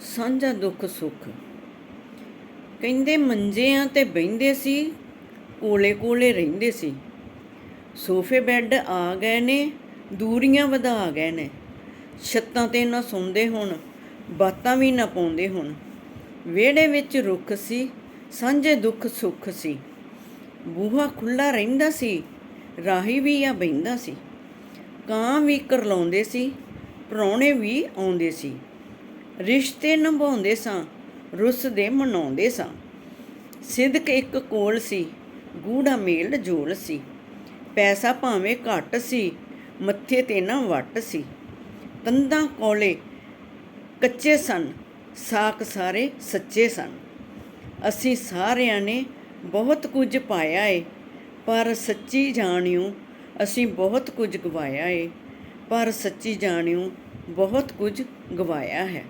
ਸਾਂਝਾ ਦੁੱਖ ਸੁੱਖ। ਕਹਿੰਦੇ ਮੰਜਿਆਂ ਤੇ ਬਹਿੰਦੇ ਸੀ, ਕੋਲੇ ਕੋਲੇ ਰਹਿੰਦੇ ਸੀ। ਸੋਫੇ ਬੈੱਡ ਆ ਗਏ ਨੇ, ਦੂਰੀਆਂ ਵਧਾ ਗਏ ਨੇ। ਛੱਤਾਂ ਤੇ ਨਾ ਸੌਂਦੇ ਹੁਣ, ਬਾਤਾਂ ਵੀ ਨਾ ਪਾਉਂਦੇ ਹੁਣ। ਵਿਹੜੇ ਵਿੱਚ ਰੁੱਖ ਸੀ, ਸਾਂਝੇ ਦੁੱਖ ਸੁੱਖ ਸੀ। ਬੂਹਾ ਖੁੱਲਾ ਰਹਿੰਦਾ ਸੀ, ਰਾਹੀ ਵੀ ਆ ਬਹਿੰਦਾ ਸੀ। ਕਾਂ ਵੀ ਕਰਲਾਉਂਦੇ ਸੀ, ਪ੍ਰਾਹੁਣੇ ਵੀ ਆਉਂਦੇ ਸੀ। ਰਿਸ਼ਤੇ ਨਿਭਾਉਂਦੇ ਸਾਂ, ਰੁੱਸਦੇ ਮਨਾਉਂਦੇ ਸਾਂ। ਸਿਦਕ ਇੱਕ ਕੋਲ ਸੀ ਗੂੜਾ ਮੇਲ ਜੋਲ ਸੀ। ਪੈਸਾ ਭਾਵੇਂ ਘੱਟ ਸੀ, ਮੱਥੇ ਤੇ ਨਾ ਵੱਟ ਸੀ। ਕੰਧਾਂ ਕੋਲੇ ਕੱਚੇ ਸਨ, ਸਾਕ ਸਾਰੇ ਸੱਚੇ ਸਨ। ਅਸੀਂ ਸਾਰਿਆਂ ਨੇ ਬਹੁਤ ਕੁਝ ਪਾਇਆ ਏ, ਪਰ ਸੱਚੀ ਜਾਣਿਓ, ਅਸੀਂ ਬਹੁਤ ਕੁਝ ਗਵਾਇਆ ਏ, ਪਰ ਸੱਚੀ ਜਾਣਿਓ, ਬਹੁਤ ਕੁਝ ਗਵਾਇਆ ਹੈ।